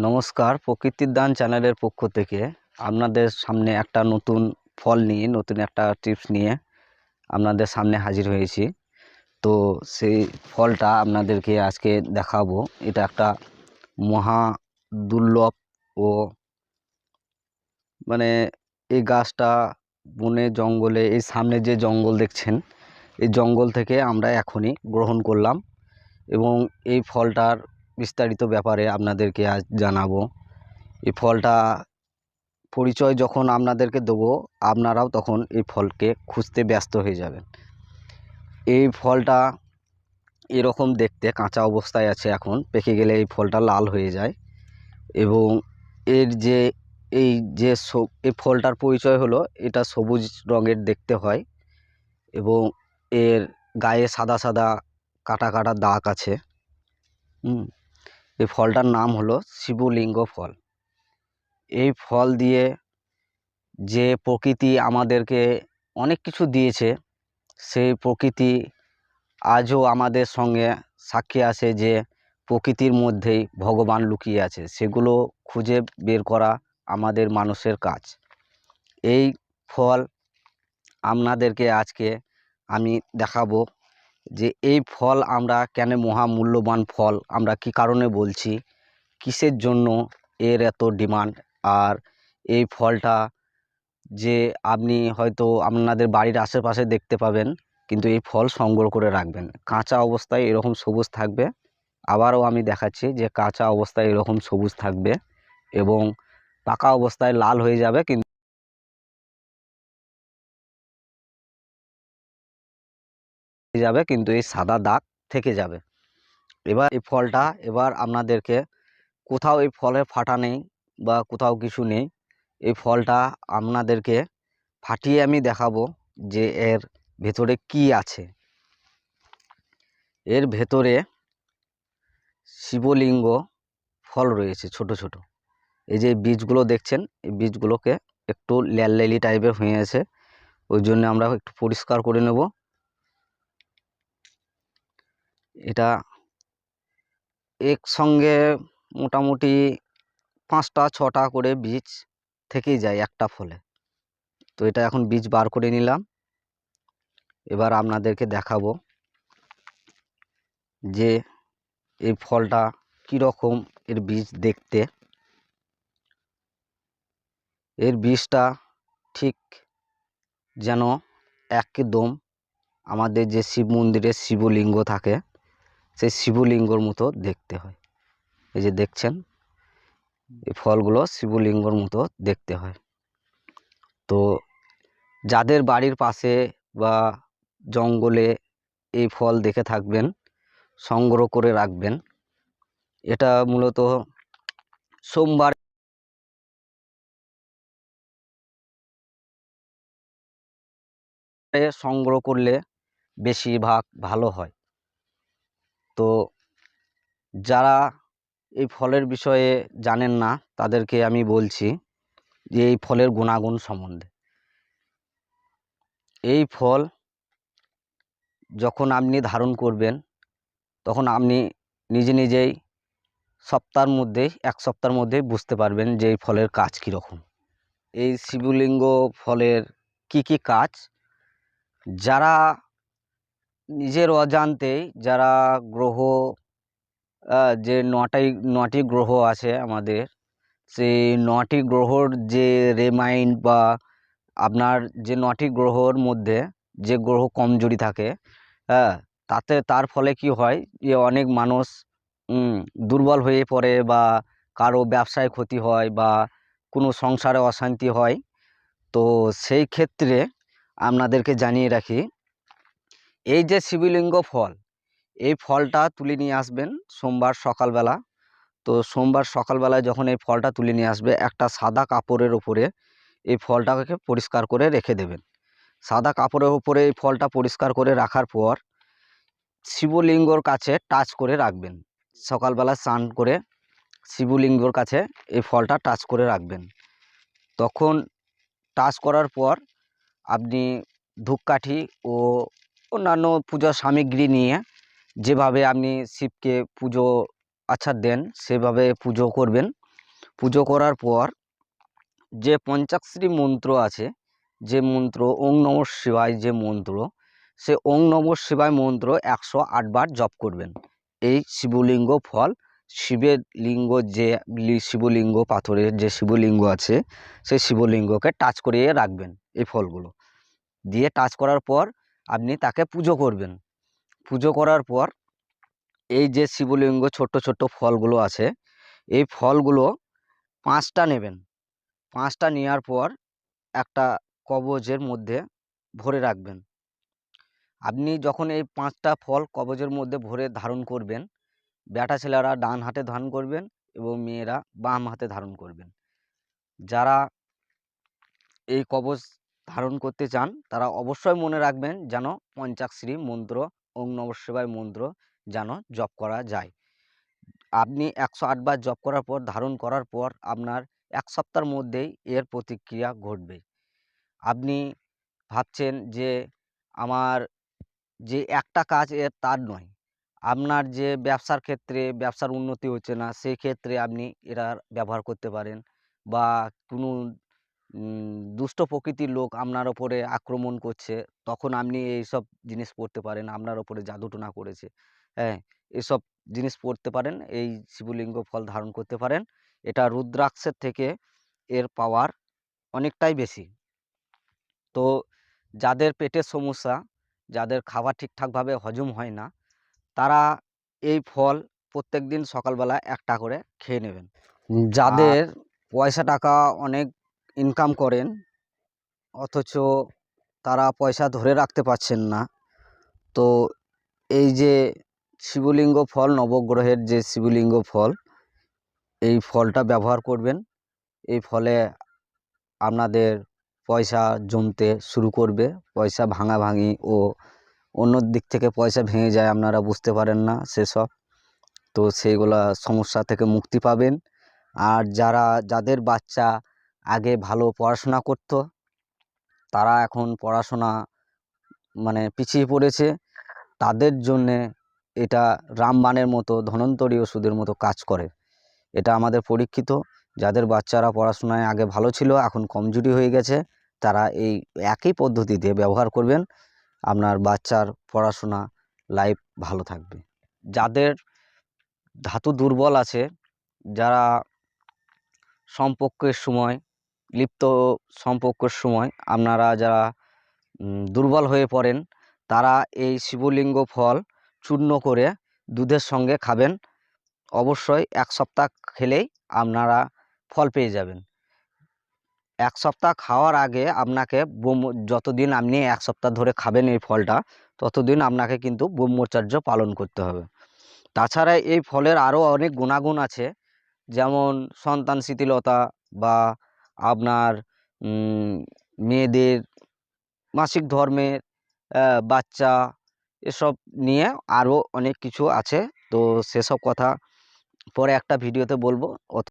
নমস্কার, প্রকৃতির দান চ্যানেলের পক্ষ থেকে আপনাদের সামনে একটা নতুন ফল নিয়ে, নতুন একটা টিপস নিয়ে আপনাদের সামনে হাজির হয়েছি। তো সেই ফলটা আপনাদেরকে আজকে দেখাবো। এটা একটা মহা দুর্লভ ও মানে এই গাছটা বনে, জঙ্গলে, এই সামনে যে জঙ্গল দেখছেন, এই জঙ্গল থেকে আমরা এখনই গ্রহণ করলাম এবং এই ফলটার বিস্তারিত ব্যাপারে আপনাদেরকে আজ জানাব। এই ফলটা পরিচয় যখন আপনাদেরকে দেবো, আপনারাও তখন এই ফলকে খুঁজতে ব্যস্ত হয়ে যাবেন। এই ফলটা এরকম দেখতে কাঁচা অবস্থায় আছে এখন, পেকে গেলে এই ফলটা লাল হয়ে যায় এবং এর যে, এই যে এই ফলটার পরিচয় হলো, এটা সবুজ রঙের দেখতে হয় এবং এর গায়ে সাদা সাদা কাটা কাটা দাগ আছে। হুম। এই ফলটার নাম হলো শিবলিঙ্গ ফল। এই ফল দিয়ে যে প্রকৃতি আমাদেরকে অনেক কিছু দিয়েছে, সেই প্রকৃতি আজও আমাদের সঙ্গে সাক্ষী আছে যে প্রকৃতির মধ্যেই ভগবান লুকিয়ে আছে। সেগুলো খুঁজে বের করা আমাদের মানুষের কাজ। এই ফল আপনাদেরকে আজকে আমি দেখাবো। যে এই ফল আমরা কেন মহামূল্যবান ফল আমরা কি কারণে বলছি? কিসের জন্য এর এত ডিমান্ড? আর এই ফলটা যে আপনি হয়তো আপনাদের বাড়ির আশেপাশে দেখতে পাবেন, কিন্তু এই ফল সংগ্রহ করে রাখবেন। কাঁচা অবস্থায় এরকম সবুজ থাকবে। আবারও আমি দেখাচ্ছি যে কাঁচা অবস্থায় এরকম সবুজ থাকবে এবং পাকা অবস্থায় লাল হয়ে যাবে, কিন্তু যাবে কিন্তু এই সাদা দাগ থেকে যাবে। এবার এই ফলটা এবার আপনাদেরকে কোথাও এই ফলের ফাটা নেই বা কোথাও কিছু নেই। এই ফলটা আপনাদেরকে ফাটিয়ে আমি দেখাবো যে এর ভেতরে কি আছে। এর ভেতরে শিবলিঙ্গ ফল রয়েছে ছোট ছোট। এই যে বীজগুলো দেখছেন, এই বীজগুলোকে একটু ল্যাললেলি টাইপের হয়ে আছে। ওই জন্য আমরা একটু পরিষ্কার করে নেব। এটা একসঙ্গে মোটামুটি পাঁচটা, ছটা করে বীজ থেকেই যায় একটা ফলে। তো এটা এখন বীজ বার করে নিলাম। এবার আপনাদেরকে দেখাবো যে এই ফলটা কীরকম এর বীজ দেখতে। এর বীজটা ঠিক যেন একদম আমাদের যে শিব মন্দিরে শিবলিঙ্গ থাকে সেই শিবলিঙ্গর মতো দেখতে হয়। এই যে দেখছেন, এই ফলগুলো শিবলিঙ্গর মতো দেখতে হয়। তো যাদের বাড়ির পাশে বা জঙ্গলে এই ফল দেখে থাকবেন, সংগ্রহ করে রাখবেন, এটা মূলত সোমবার সংগ্রহ করলে বেশিরভাগ ভালো হয়। তো যারা এই ফলের বিষয়ে জানেন না, তাদেরকে আমি বলছি যে এই ফলের গুণাগুণ সম্বন্ধে। এই ফল যখন আপনি ধারণ করবেন, তখন আপনি নিজে নিজেই সপ্তাহের মধ্যেই এক সপ্তাহের মধ্যেই বুঝতে পারবেন যে এই ফলের কাজ কীরকম। এই শিবলিঙ্গ ফলের কি কি কাজ? যারা নিজের অজান্তেই যারা গ্রহ যে নটাই, নটি গ্রহ আছে আমাদের, সেই নটি গ্রহর যে রেমাইন্ড বা আপনার যে নটি গ্রহর মধ্যে যে গ্রহ কমজোরি থাকে হ্যাঁ তাতে তার ফলে কি হয় যে অনেক মানুষ দুর্বল হয়ে পড়ে বা কারও ব্যবসায় ক্ষতি হয় বা কোনো সংসারে অশান্তি হয়। তো সেই ক্ষেত্রে আপনাদেরকে জানিয়ে রাখি এই যে শিবলিঙ্গ ফল, এই ফলটা তুলে নিয়ে আসবেন সোমবার সকালবেলা। তো সোমবার সকালবেলায় যখন এই ফলটা তুলে নিয়ে আসবে, একটা সাদা কাপড়ের উপরে এই ফলটাকে পরিষ্কার করে রেখে দেবেন। সাদা কাপড়ের উপরে এই ফলটা পরিষ্কার করে রাখার পর শিবলিঙ্গর কাছে টাচ করে রাখবেন। সকালবেলা স্নান করে শিবলিঙ্গর কাছে এই ফলটা টাচ করে রাখবেন। তখন টাচ করার পর আপনি ধূপকাঠি ও অন্যান্য পূজার সামগ্রী নিয়ে যেভাবে আপনি শিবকে পুজো আচ্ছা দেন, সেভাবে পুজো করবেন। পুজো করার পর যে পঞ্চাক্ষরী মন্ত্র আছে, যে মন্ত্র ওং নম শিবায় যে মন্ত্র, সে ওং নম শিবায় মন্ত্র একশো আটবার জপ করবেন। এই শিবলিঙ্গ ফল, শিবের লিঙ্গ যে শিবলিঙ্গ পাথরের যে শিবলিঙ্গ আছে, সেই শিবলিঙ্গকে টাচ করিয়ে রাখবেন এই ফলগুলো। দিয়ে টাচ করার পর আপনি তাকে পুজো করবেন। পুজো করার পর এই যে শিবলিঙ্গ ছোট্ট ছোট্ট ফলগুলো আছে, এই ফলগুলো পাঁচটা নেবেন। পাঁচটা নেওয়ার পর একটা কবজের মধ্যে ভরে রাখবেন। আপনি যখন এই পাঁচটা ফল কবজের মধ্যে ভরে ধারণ করবেন বেটা ছেলেরা ডান হাতে ধারণ করবেন এবং মেয়েরা বাম হাতে ধারণ করবেন। যারা এই কবজ ধারণ করতে চান, তারা অবশ্যই মনে রাখবেন যেন পঞ্চাক্ষরী মন্ত্র, ওং নমঃ শিবায় মন্ত্র যেন জপ করা যায়। আপনি একশো আটবার জপ করার পর, ধারণ করার পর আপনার এক সপ্তাহের মধ্যেই এর প্রতিক্রিয়া ঘটবে। আপনি ভাবছেন যে আমার যে একটা কাজ এর তার নয়, আপনার যে ব্যবসার ক্ষেত্রে ব্যবসার উন্নতি হচ্ছে না, সেই ক্ষেত্রে আপনি এরা ব্যবহার করতে পারেন বা কোনো দুষ্ট প্রকৃতির লোক আপনার ওপরে আক্রমণ করছে তখন আপনি এইসব জিনিস পড়তে পারেন আপনার ওপরে জাদুটোনা করেছে। হ্যাঁ এসব জিনিস পড়তে পারেন এই শিবলিঙ্গ ফল ধারণ করতে পারেন। এটা রুদ্রাক্ষের থেকে এর পাওয়ার অনেকটাই বেশি। তো যাদের পেটের সমস্যা যাদের খাবার ঠিকঠাকভাবে হজম হয় না তারা এই ফল প্রত্যেক দিন সকালবেলা একটা করে খেয়ে নেবেন। যাদের পয়সা টাকা অনেক ইনকাম করেন, অথচ তারা পয়সা ধরে রাখতে পারছেন না। তো এই যে শিবলিঙ্গ ফল, নবগ্রহের যে শিবলিঙ্গ ফল, এই ফলটা ব্যবহার করবেন। এই ফলে আপনাদের পয়সা জমতে শুরু করবে। পয়সা ভাঙাভাঙি ও অন্য দিক থেকে পয়সা ভেঙে যায় আপনারা বুঝতে পারেন না সেসব। তো সেইগুলা সমস্যা থেকে মুক্তি পাবেন। আর যারা, যাদের বাচ্চা আগে ভালো পড়াশোনা করতো। তারা এখন পড়াশোনা মানে পিছিয়ে পড়েছে। তাদের জন্যে এটা রামবাণের মতো ধন্বন্তরী ওষুধের মতো কাজ করে। এটা আমাদের পরীক্ষিত। যাদের বাচ্চারা পড়াশোনায় আগে ভালো ছিল, এখন কমজোরি হয়ে গেছে, তারা এই একই পদ্ধতিতে ব্যবহার করবেন। আপনার বাচ্চার পড়াশোনা লাইফ ভালো থাকবে। যাদের ধাতু দুর্বল আছে, যারা সম্পর্কের সময় লিপ্ত সম্পর্কের সময় আপনারা যারা দুর্বল হয়ে পড়েন, তারা এই শিবলিঙ্গ ফল চূর্ণ করে দুধের সঙ্গে খাবেন। অবশ্যই এক সপ্তাহ খেলেই আপনারা ফল পেয়ে যাবেন। এক সপ্তাহ খাওয়ার আগে আপনাকে ব্রহ্ম, যতদিন আপনি এক সপ্তাহ ধরে খাবেন এই ফলটা, ততদিন আপনাকে কিন্তু ব্রহ্মচর্য পালন করতে হবে। তাছাড়া এই ফলের আরও অনেক গুণাগুণ আছে। যেমন সন্তান শিথিলতা বা আপনার মেয়েদের মাসিক ধর্মের বাচ্চা এসব নিয়ে আরও অনেক কিছু আছে। তো সেসব কথা পরে একটা ভিডিওতে বলব।